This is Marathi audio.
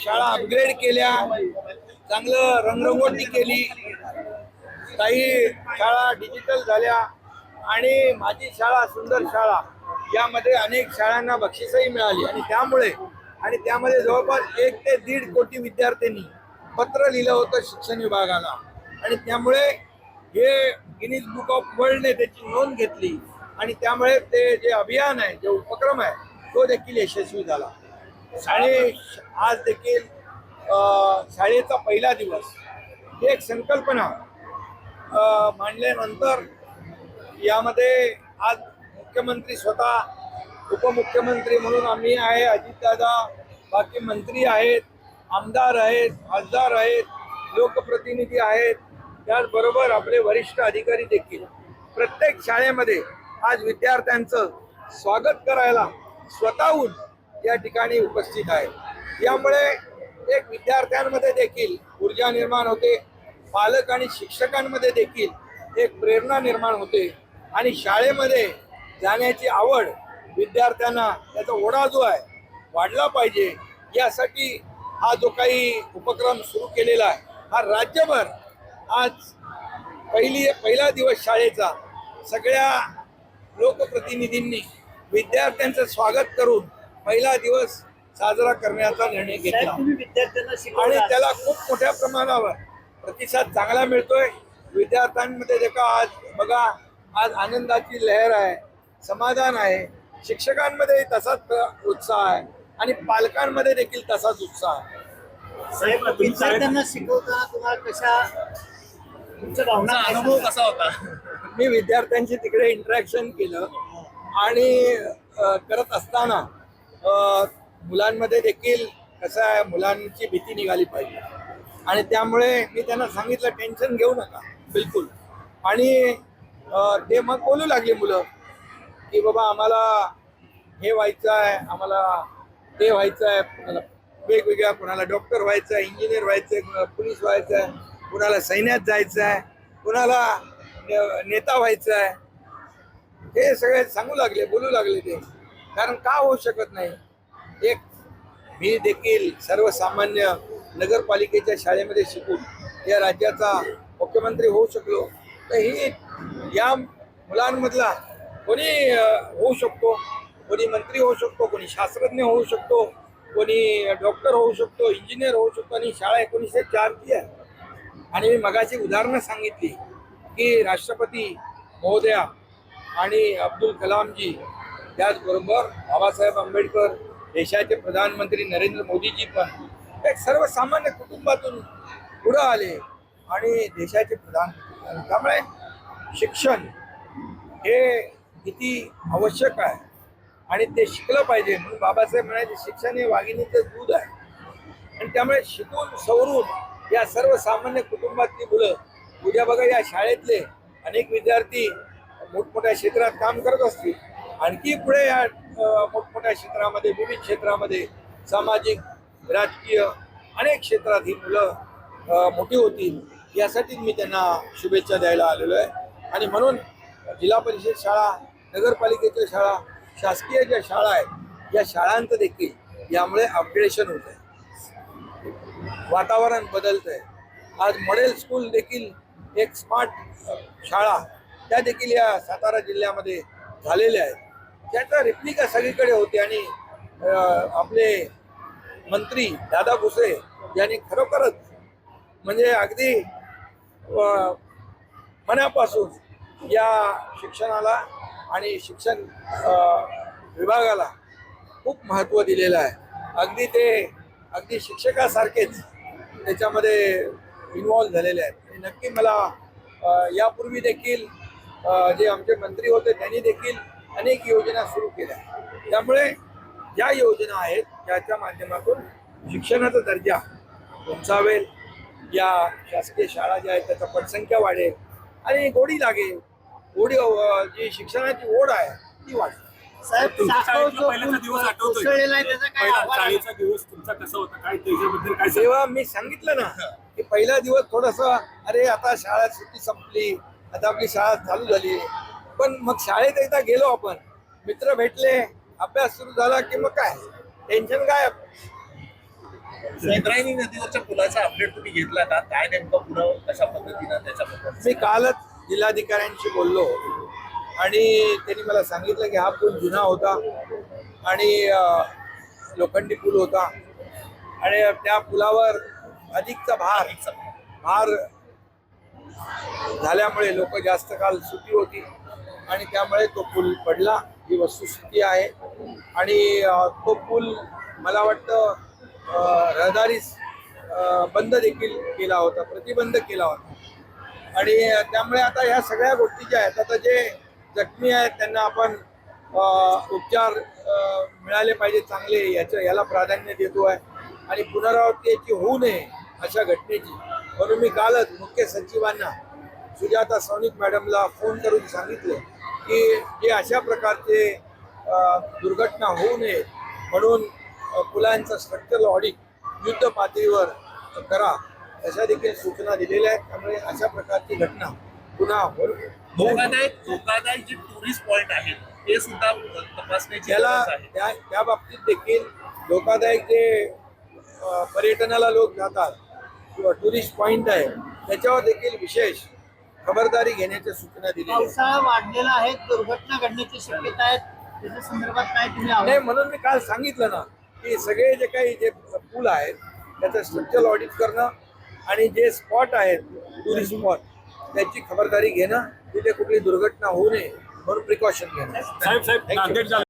शाळा अपग्रेड केल्या. चांगलं रंगरंगोटी केली. काही शाळा डिजिटल झाल्या आणि माझी शाळा सुंदर शाळा यामध्ये अनेक शाळांना बक्षीसही मिळाली. आणि त्यामुळे आणि त्यामध्ये जवळपास एक ते दीड कोटी विद्यार्थ्यांनी पत्र लिहिलं होतं शिक्षण विभागाला. आणि त्यामुळे हे गिनीज बुक ऑफ वर्ल्डने त्याची नोंद घेतली. आणि त्यामुळे ते जे अभियान आहे जे उपक्रम आहे तो देखील यशस्वी झाला. शाळे आज देखील शाळेचा पहिला दिवस. ही एक संकल्पना मांडल्यानंतर यामध्ये आज मुख्यमंत्री स्वतः उपमुख्यमंत्री म्हणून आम्ही आहे अजितदादा बाकी मंत्री आहेत आमदार आहेत खासदार आहेत लोकप्रतिनिधी आहेत त्याचबरोबर आपले वरिष्ठ अधिकारी देखील. प्रत्येक शाळेमध्ये आज विद्यार्थ्यांचं स्वागत करायला स्वतःहून या ठिकाणी उपस्थित आहे. यामुळे एक विद्यार्थ्यांमध्ये देखील ऊर्जा निर्माण होते. पालक आणि शिक्षकांमध्ये देखील एक प्रेरणा निर्माण होते. आणि शाळेमध्ये जाण्याची आवड विद्यार्थ्यांना त्याचा ओढा जो आहे वाढला पाहिजे यासाठी हा जो काही उपक्रम सुरू केलेला आहे हा राज्यभर आज पहिली पहिला दिवस शाळेचा सगळ्या लोकप्रतिनिधींनी विद्यार्थ्यांचं स्वागत करून पहिला दिवस साजरा करण्याचा निर्णय घेतला. आणि त्याला खूप मोठ्या प्रमाणावर प्रतिसाद चांगला मिळतोय. विद्यार्थ्यांमध्ये देखा आज बघा आज आनंदाची लहर आहे समाधान आहे. शिक्षकांमध्ये तसाच उत्साह आहे. आणि पालकांमध्ये देखील तसाच उत्साह आहे. साहेब विद्यार्थ्यांना शिकवताना तुम्हाला कशा भावना अनुभव? कसा होता? मी विद्यार्थ्यांशी तिकडे इंटरॅक्शन केलं. आणि करत असताना मुलांमध्ये देखील कसं आहे मुलांची भीती निघाली पाहिजे. आणि त्यामुळे मी त्यांना सांगितलं टेन्शन घेऊ नका. बिलकुल. आणि ते मग बोलू लागले मुलं की बाबा आम्हाला हे व्हायचं आहे आम्हाला ते व्हायचं आहे कोणाला वेगवेगळ्या कोणाला डॉक्टर व्हायचं आहे इंजिनियर व्हायचं आहे कोणाला पोलीस व्हायचं आहे कोणाला सैन्यात जायचं आहे कोणाला ने- नेता व्हायचं आहे. हे सगळे सांगू लागले बोलू लागले ते. कारण का होऊ शकत नाही? एक मी देखील सर्वसामान्य नगरपालिकेच्या शाळेमध्ये शिकून या राज्याचा मुख्यमंत्री होऊ शकलो तर ही या मुलांमधला कोणी होऊ शकतो? कोणी मंत्री होऊ शकतो? कोणी शास्त्रज्ञ होऊ शकतो? कोणी डॉक्टर होऊ शकतो? इंजिनियर होऊ शकतो? आणि शाळा एकोणीसशे चारची आहे. आणि मी मगाची उदाहरणं सांगितली की राष्ट्रपती महोदया आणि अब्दुल कलामजी त्याचबरोबर बाबासाहेब आंबेडकर देशाचे प्रधानमंत्री नरेंद्र मोदीजी पण एक सर्वसामान्य कुटुंबातून पुढं आले आणि देशाचे प्रधानमंत्री. त्यामुळे शिक्षण हे किती आवश्यक आहे आणि ते शिकलं पाहिजे. म्हणून बाबासाहेब म्हणायचे शिक्षण हे वाघिणीचं दूध आहे. आणि त्यामुळे शिकून सवरून या सर्वसामान्य कुटुंबातली मुलं उद्या बघा या शाळेतले अनेक विद्यार्थी मोठमोठ्या क्षेत्रात काम करत असतील. आणखी पुढे या मोठमोठ्या क्षेत्रामध्ये विविध क्षेत्रामध्ये सामाजिक राजकीय अनेक क्षेत्रात ही मुलं मोठी होतील यासाठी मी त्यांना शुभेच्छा द्यायला आलेलो आहे. आणि म्हणून जिल्हा परिषद शाळा नगरपालिकेच्या शाळा शासकीय ज्या शाळा आहेत या शाळांचं देखील यामुळे अपग्रेडेशन होत आहे. वातावरण बदलत आहे. आज मॉडेल स्कूल देखील एक स्मार्ट शाळा त्या देखील या सातारा जिल्ह्यामध्ये झालेल्या आहेत. त्याचा रिप्लिका सगळीकडे होती आणि आपले मंत्री दादा भुसे यांनी खरोखरच म्हणजे अगदी मनापासून या शिक्षणाला आणि शिक्षण विभागाला खूप महत्त्व दिलेलं आहे. अगदी ते अगदी शिक्षकासारखेच त्याच्यामध्ये इन्वॉल्व झालेले आहेत. आणि नक्की मला यापूर्वी देखील जे आमचे मंत्री होते त्यांनी देखील अनेक योजना सुरू केल्या. त्यामुळे ज्या योजना आहेत त्याच्या माध्यमातून शिक्षणाचा दर्जा उंचावेल. या शासकीय शाळा ज्या आहेत त्याचा पटसंख्या वाढेल आणि गोडी लागेल. गोडी जी शिक्षणाची ओढ आहे ती वाढेल. साहेब? तेव्हा मी सांगितलं ना की पहिला दिवस थोडस अरे आता शाळा सुट्टी संपली. आता आपली शाळा चालू झाली. पण मग शाळेत एकदा गेलो आपण. मित्र भेटले अभ्यास सुरू झाला की मग काय? टेन्शन काय इंद्रायणी नदीवरच्या पुलाचा अपडेट तुम्ही घेतला का? काय नेमकं पुढं कशा पद्धतीनं त्याच्याबद्दल? मी कालच जिल्हाधिकाऱ्यांशी बोललो आणि त्यांनी मला सांगितलं की हा पूल जुना होता आणि लोखंडी पूल होता आणि त्या पुलावर अधिकचा भार. भार झाल्यामुळे लोक जास्त काल सुटी होती. आणि त्यामुळे तो पूल पडला. ही वस्तुस्थिती आहे. आणि तो पूल मला वाटतं रहदारीस बंद देखील केला होता प्रतिबंध केला होता. आणि त्यामुळे आता ह्या सगळ्या गोष्टी ज्या आहेत आता जे जखमी आहेत त्यांना आपण उपचार मिळाले पाहिजे चांगले याचं याला प्राधान्य देतो आहे. आणि पुनरावृत्ती याची होऊ नये अशा घटनेची. म्हणून मी कालच मुख्य सचिवांना सुजाता सौनिक मॅडमला फोन करून सांगितलं. की जे अशा प्रकारचे दुर्घटना होऊ नये म्हणून पुलांचं स्ट्रक्चरल ऑडिट युद्ध पातळीवर करा. अशा देखील सूचना दिलेल्या आहेत. त्यामुळे अशा प्रकारची घटना पुन्हा. धोकादायक धोकादायक जे टुरिस्ट पॉइंट आहेत ते सुद्धा तपासण्याची त्याला त्या त्या बाबतीत देखील धोकादायक जे पर्यटनाला लोक जातात किंवा टुरिस्ट पॉइंट आहे त्याच्यावर देखील विशेष खबरदारी घेण्याच्या सूचना आहेत. पावसाळा वाढलेला आहे दुर्घटना घडण्याची शक्यता आहे. त्याच्या संदर्भात काय तुम्ही नाही म्हणून मी काल सांगितलं ना की सगळे जे काही जे पूल आहेत त्याचं स्ट्रक्चरल ऑडिट करणं आणि जे स्पॉट आहेत टुरिस्ट स्पॉट त्याची खबरदारी घेणं तिथे कुठली दुर्घटना होऊ नये म्हणून प्रिकॉशन घेणं. साहेब साहेब